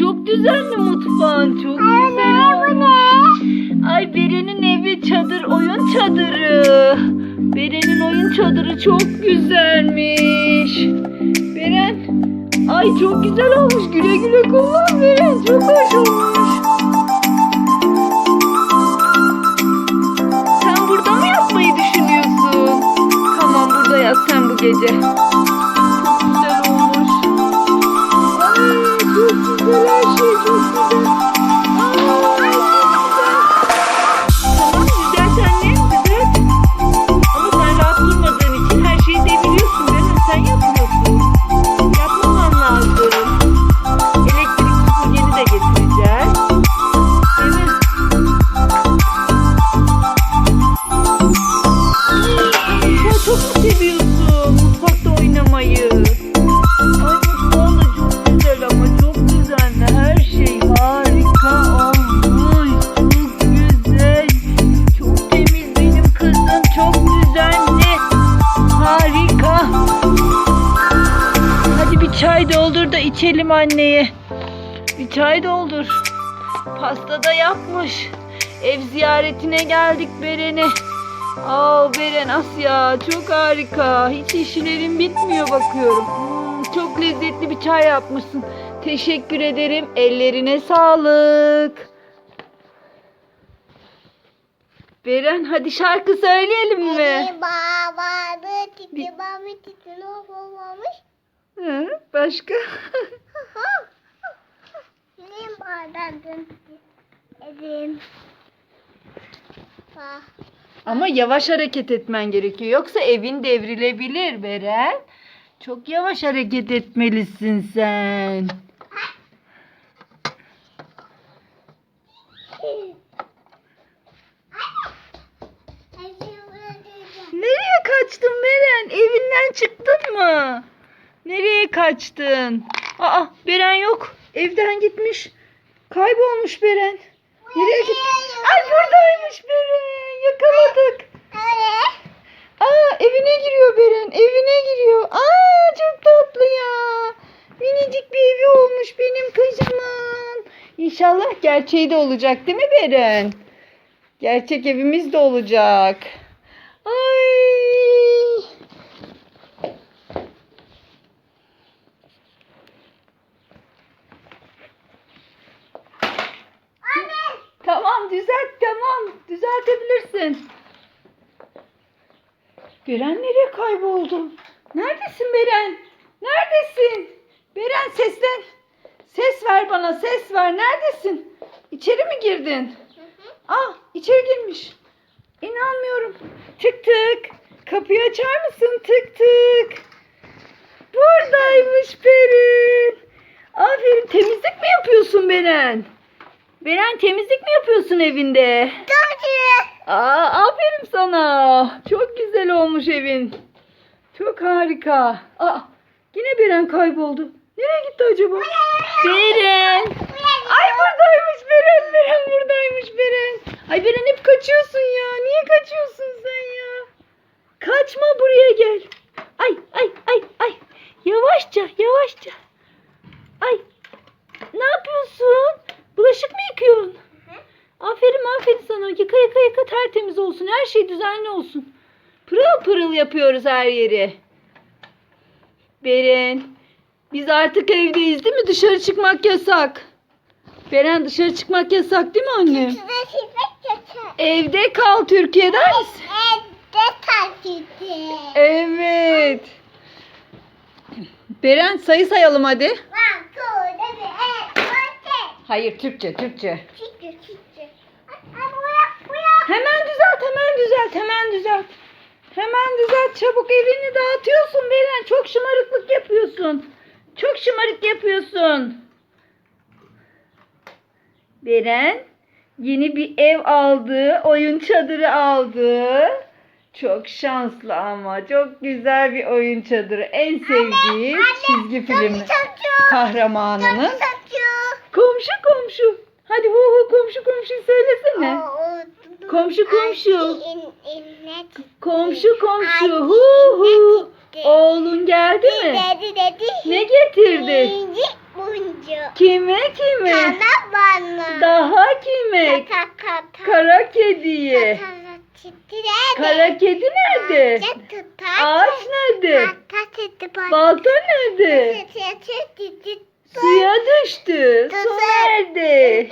çok düzenli mutfağın. Çok güzel olmuş. Ay Beren'in evi çadır, oyun çadırı. Beren'in oyun çadırı çok güzelmiş. Beren, ay çok güzel olmuş. Güle güle kullan Beren. Çok hoş olmuş. Sen burada mı yatmayı düşünüyorsun? Tamam burada yat sen bu gece. İçelim anneye. Bir çay doldur. Pasta da yapmış. Ev ziyaretine geldik Beren'e. Aa Beren Asya çok harika. Hiç işlerin bitmiyor bakıyorum. Hmm, çok lezzetli bir çay yapmışsın. Teşekkür ederim. Ellerine sağlık. Beren hadi şarkı söyleyelim mi? Babadı, titi babı, titi? Hı, başka? Bardağım Edim. Ama yavaş hareket etmen gerekiyor. Yoksa evin devrilebilir Beren. Çok yavaş hareket etmelisin sen. Nereye kaçtın Beren? Evinden çıktın mı? Nereye kaçtın? Aa Beren yok. Evden gitmiş. Kaybolmuş Beren. Nereye gitti? Ay buradaymış Beren. Yakaladık. Aa evine giriyor Beren. Evine giriyor. Aa çok tatlı ya. Minicik bir evi olmuş benim kızımın. İnşallah gerçeği de olacak değil mi Beren? Gerçek evimiz de olacak. Ay. Tamam düzelt tamam. Düzeltebilirsin. Beren nereye kayboldu? Neredesin Beren? Neredesin? Beren seslen. Ses ver bana ses ver. Neredesin? İçeri mi girdin? Ah içeri girmiş. İnanmıyorum. Tık tık. Kapıyı açar mısın? Tık tık. Buradaymış Beren. Aferin temizlik mi yapıyorsun Beren? Beren temizlik mi yapıyorsun evinde? Aa, aferin sana. Çok güzel olmuş evin. Çok harika. Aa, yine Beren kayboldu. Nereye gitti acaba? Beren. Ay buradaymış Beren. Beren buradaymış Beren. Ay Beren hep kaçıyorsun ya. Niye kaçıyorsun sen ya? Kaçma buraya gel. Ay ay ay ay. Yavaşça yavaşça. Ay. Ne yapıyorsun? Bulaşık mı yıkıyorsun? Aferin aferin sana. Yıka yıka yıka tertemiz olsun. Her şey düzenli olsun. Pırıl pırıl yapıyoruz her yeri. Beren. Biz artık evdeyiz değil mi? Dışarı çıkmak yasak. Beren dışarı çıkmak yasak değil mi annem? Evde kal Türkiye der misin? Evet. Beren sayı sayalım hadi. Hayır Türkçe Türkçe. Hemen düzelt hemen düzelt hemen düzelt. Hemen düzelt çabuk evini dağıtıyorsun Beren. Çok şımarıklık yapıyorsun. Çok şımarık yapıyorsun. Beren yeni bir ev aldı. Oyun çadırı aldı. Çok şanslı ama çok güzel bir oyun çadırı. En sevdiği çizgi filmi kahramanının. Komşu komşu. Hadi hu hu komşu komşu söylesene. Komşu komşu. Komşu komşu hu hu. Oğlun geldi mi? Ne getirdi? Kime kime? Sana bana. Daha kime? Kara kediye. Kara kedi nerede? Ağaç nerede? Bana. Balta nerede? Suya düştü. Su nerede?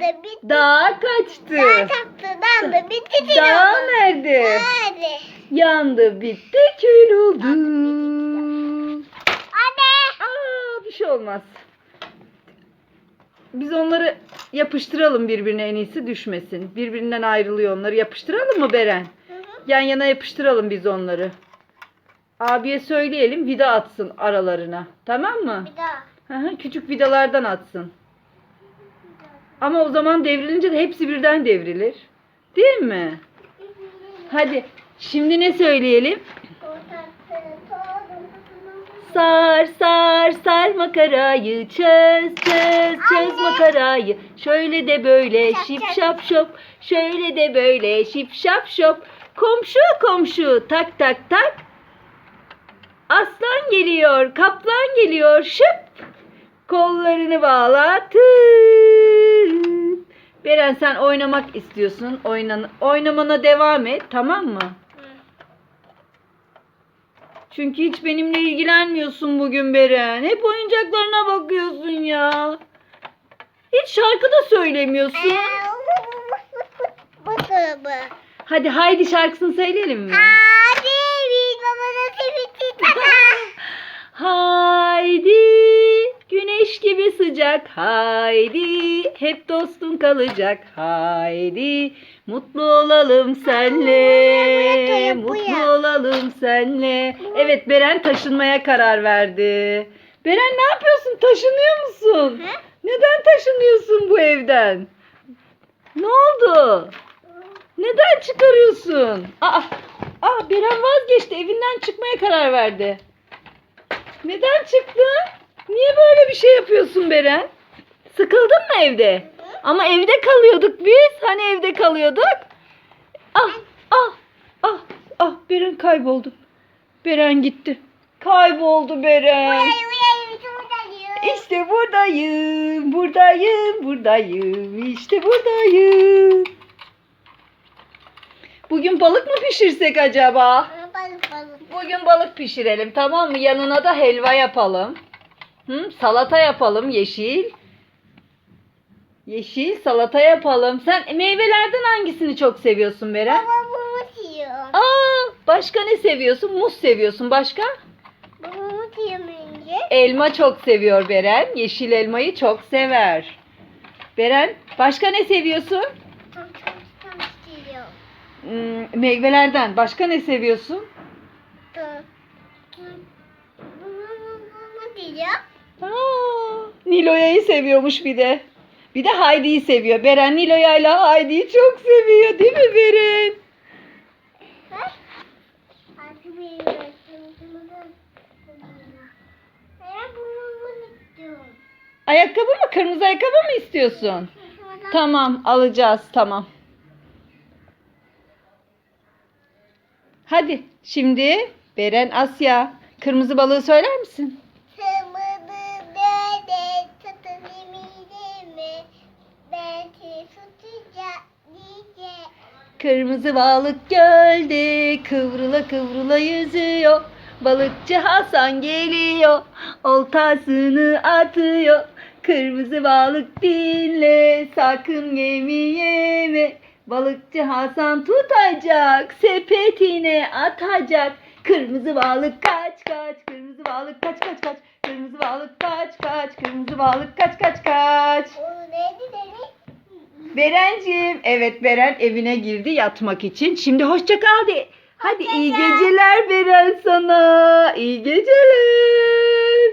Nerede? Bitti. Dağa kaçtı. Dağ taktı. Dandı bitti. Dağ nerede? Nerede? Yandı bitti kül oldu. Anne. Aa, bir şey olmaz. Biz onları yapıştıralım birbirine en iyisi düşmesin. Birbirinden ayrılıyor onları. Yapıştıralım mı Beren? Hı hı. Yan yana yapıştıralım biz onları. Abiye söyleyelim vida atsın aralarına. Tamam mı? Bir daha. Hı hı, Küçük vidalardan atsın. Ama o zaman devrilince de hepsi birden devrilir. Değil mi? Hadi şimdi ne söyleyelim? Sar sar sar makarayı çöz çöz çöz Anne. makarayı şöyle de böyle Çap, şip çap. şap şop şöyle de böyle şip şap şop komşu komşu tak tak tak aslan geliyor kaplan geliyor şıp kollarını bağla tıp Beren sen oynamak istiyorsun oynan oynamana devam et tamam mı? Çünkü hiç benimle ilgilenmiyorsun bugün Beren. Hep oyuncaklarına bakıyorsun ya. Hiç şarkı da söylemiyorsun. Hadi haydi şarkısını söyleyelim mi? Hadi bir babana. Haydi güneş gibi sıcak haydi. Hep dostun kalacak haydi. Mutlu olalım senle. Mutlu olalım senle. Evet Beren taşınmaya karar verdi. Beren ne yapıyorsun? Taşınıyor musun? Hı? neden taşınıyorsun bu evden? Ne oldu? Neden çıkarıyorsun? Aa, aa Beren vazgeçti. Evinden çıkmaya karar verdi. Neden çıktın? Niye böyle bir şey yapıyorsun Beren? Sıkıldın mı evde? Ama evde kalıyorduk biz. Hani evde kalıyorduk? Ah, ah, ah, ah Beren kayboldu. Beren gitti. Kayboldu Beren. İşte buradayım, buradayım, buradayım. İşte buradayım. Bugün balık mı pişirsek acaba? Bugün balık pişirelim tamam mı? Yanına da helva yapalım. Hı? Salata yapalım yeşil. Yeşil salata yapalım. Sen meyvelerden hangisini çok seviyorsun Beren? Baba bunu diyor. Aa, başka ne seviyorsun? Muz seviyorsun. Başka? Babamı diyor önce. Elma çok seviyor Beren. Yeşil elmayı çok sever. Beren, başka ne seviyorsun? Tam tam tam. Hmm, meyvelerden başka ne seviyorsun? Bunu diyor. Nilo'ya'yı seviyormuş bir de. Bir de Heidi'yi seviyor. Beren Nilo'ya ile Heidi'yi çok seviyor değil mi Beren? Ayakkabı mı? Kırmızı ayakkabı mı istiyorsun? Tamam alacağız tamam. Hadi şimdi Beren Asya kırmızı balığı söyler misin? Kırmızı balık gölde kıvrıla kıvrıla yüzüyor. Balıkçı Hasan geliyor, oltasını atıyor. Kırmızı balık dinle, sakın yemi yeme. Balıkçı Hasan tutacak, sepetine atacak. Kırmızı balık kaç kaç, kırmızı balık kaç kaç kaç. Kırmızı balık kaç kaç, kırmızı balık kaç kaç kaç. O neydi dedi? Berencim. Evet Beren evine girdi yatmak için. Şimdi hoşça kal de. Hadi iyi Hoşça kal. geceler Beren sana. İyi geceler.